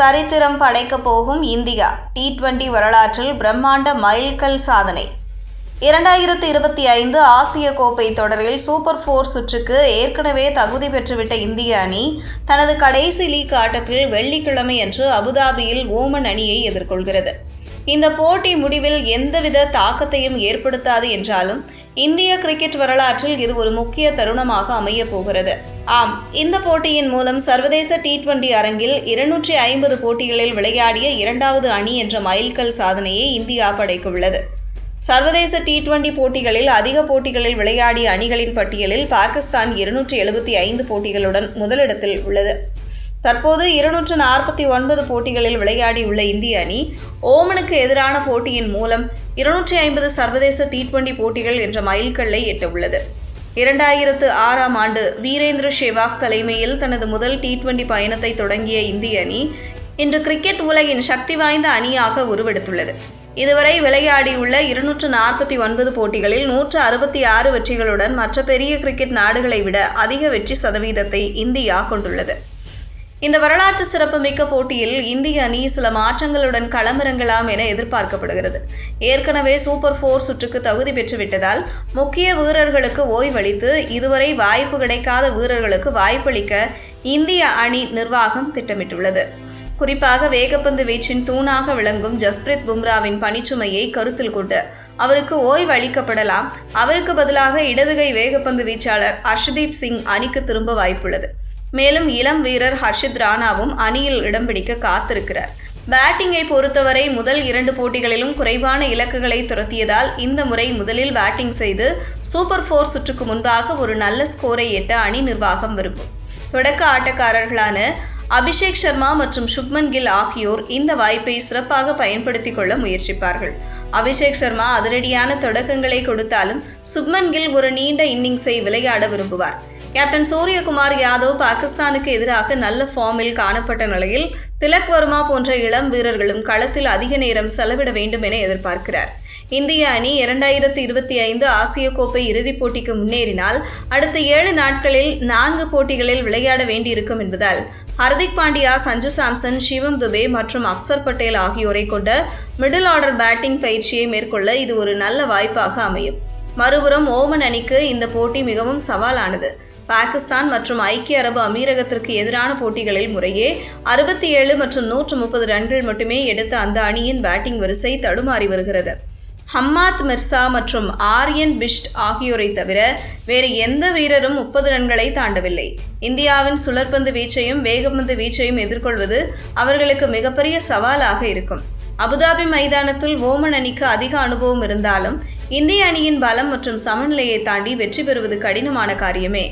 சரித்திரம் படைக்கப் போகும் India. T twenty வரலாற்றில் பிரம்மாண்ட மைல்கல் சாதனை. இரண்டாயிரத்து இருபத்தி ஐந்து ஆசிய கோப்பை தொடரில் சூப்பர் ஃபோர் சுற்றுக்கு ஏற்கனவே தகுதி பெற்றுவிட்ட இந்திய அணி தனது கடைசி லீக் ஆட்டத்தில் வெள்ளிக்கிழமை அன்று அபுதாபியில் ஓமன் அணியை எதிர்கொள்கிறது. இந்த போட்டி முடிவில் எந்தவித தாக்கத்தையும் ஏற்படுத்தாது என்றாலும் இந்திய கிரிக்கெட் வரலாற்றில் இது ஒரு முக்கிய தருணமாக அமையப் போகிறது. ஆம் இந்த போட்டியின் மூலம் சர்வதேச டி டுவெண்டி அரங்கில் இருநூற்றி ஐம்பது போட்டிகளில் விளையாடிய இரண்டாவது அணி என்ற மைல்கல் சாதனையை இந்தியா படைக்கவுள்ளது சர்வதேச டி டுவெண்டி போட்டிகளில் அதிக போட்டிகளில் விளையாடிய அணிகளின் பட்டியலில் பாகிஸ்தான் இருநூற்றி எழுபத்தி ஐந்து போட்டிகளுடன் முதலிடத்தில் உள்ளது. தற்போது இருநூற்று நாற்பத்தி ஒன்பது போட்டிகளில் விளையாடியுள்ள இந்திய அணி ஓமனுக்கு எதிரான போட்டியின் மூலம் இருநூற்றி ஐம்பது சர்வதேச டி டுவெண்டி போட்டிகள் என்ற மைல்கல்லை எட்டவுள்ளது. இரண்டாயிரத்து ஆறாம் ஆண்டு வீரேந்திர சேவாக் தலைமையில் தனது முதல் டி டுவெண்டி பயணத்தை தொடங்கிய இந்திய அணி இன்று கிரிக்கெட் உலகின் சக்தி வாய்ந்த அணியாக உருவெடுத்துள்ளது. இதுவரை விளையாடியுள்ள இருநூற்று நாற்பத்தி ஒன்பது போட்டிகளில் நூற்று அறுபத்தி ஆறு வெற்றிகளுடன் மற்ற பெரிய கிரிக்கெட் நாடுகளை விட அதிக வெற்றி சதவீதத்தை இந்தியா கொண்டுள்ளது. இந்த வரலாற்று சிறப்புமிக்க போட்டியில் இந்திய அணி சில மாற்றங்களுடன் களமிறங்கலாம் என எதிர்பார்க்கப்படுகிறது. ஏற்கனவே சூப்பர் ஃபோர் சுற்றுக்கு தகுதி பெற்றுவிட்டதால் முக்கிய வீரர்களுக்கு ஓய்வளித்து இதுவரை வாய்ப்பு கிடைக்காத வீரர்களுக்கு வாய்ப்பளிக்க இந்திய அணி நிர்வாகம் திட்டமிட்டுள்ளது. குறிப்பாக வேகப்பந்து வீச்சின் தூணாக விளங்கும் ஜஸ்பிரித் பும்ராவின் பணிச்சுமையை கருத்தில் கொண்டு அவருக்கு ஓய்வு அளிக்கப்படலாம் அவருக்கு பதிலாக இடதுகை வேகப்பந்து வீச்சாளர் அர்ஷதீப் சிங் அணிக்கு திரும்ப வாய்ப்புள்ளது. மேலும் இளம் வீரர் ஹர்ஷித் ராணாவும் அணியில் இடம் பிடிக்க காத்திருக்கிறார். பேட்டிங்கை பொறுத்தவரை முதல் இரண்டு போட்டிகளிலும் குறைவான இலக்குகளை துரத்தியதால் இந்த முறை முதலில் பேட்டிங் செய்து சூப்பர் ஃபோர் சுற்றுக்கு முன்பாக ஒரு நல்ல ஸ்கோரை எட்ட அணி நிர்வாகம் விரும்பும். தொடக்க ஆட்டக்காரர்களான அபிஷேக் சர்மா மற்றும் சுப்மன் கில் ஆகியோர் இந்த வாய்ப்பை சிறப்பாக பயன்படுத்திக் கொள்ள முயற்சிப்பார்கள். அபிஷேக் சர்மா அதிரடியான தொடக்கங்களை கொடுத்தாலும் சுப்மன் கில் ஒரு நீண்ட இன்னிங்ஸை விளையாட விரும்புவார். கேப்டன் சூரியகுமார் யாதவ் பாகிஸ்தானுக்கு எதிராக நல்ல ஃபார்மில் காணப்பட்ட நிலையில் திலக் வர்மா போன்ற இளம் வீரர்களும் களத்தில் அதிக நேரம் செலவிட வேண்டும் என எதிர்பார்க்கிறார். இந்திய அணி இரண்டாயிரத்தி இருபத்தி ஐந்து ஆசிய கோப்பை இறுதிப் போட்டிக்கு முன்னேறினால் அடுத்த ஏழு நாட்களில் நான்கு போட்டிகளில் விளையாட வேண்டியிருக்கும் என்பதால் ஹர்திக் பாண்டியா சஞ்சு சாம்சன் சிவம் துபே மற்றும் அக்சர் பட்டேல் ஆகியோரை கொண்ட மிடில் ஆர்டர் பேட்டிங் பயிற்சியை மேற்கொள்ள இது ஒரு நல்ல வாய்ப்பாக அமையும். மறுபுறம் ஓமன் அணிக்கு இந்த போட்டி மிகவும் சவாலானது. பாகிஸ்தான் மற்றும் ஐக்கிய அரபு அமீரகத்திற்கு எதிரான போட்டிகளில் முறையே அறுபத்தி ஏழு மற்றும் நூற்று முப்பது ரன்கள் மட்டுமே எடுத்த அந்த அணியின் பேட்டிங் வரிசை தடுமாறி வருகிறது. ஹம்மாத் மிர்சா மற்றும் ஆரியன் பிஷ்ட் ஆகியோரை தவிர வேறு எந்த வீரரும் முப்பது ரன்களை தாண்டவில்லை. இந்தியாவின் சுழற்பந்து வீச்சையும் வேகப்பந்து வீச்சையும் எதிர்கொள்வது அவர்களுக்கு மிகப்பெரிய சவாலாக இருக்கும். அபுதாபி மைதானத்தில் ஓமன் அணிக்கு அதிக அனுபவம் இருந்தாலும் இந்திய அணியின் பலம் மற்றும் சமநிலையை தாண்டி வெற்றி பெறுவது கடினமான காரியமே.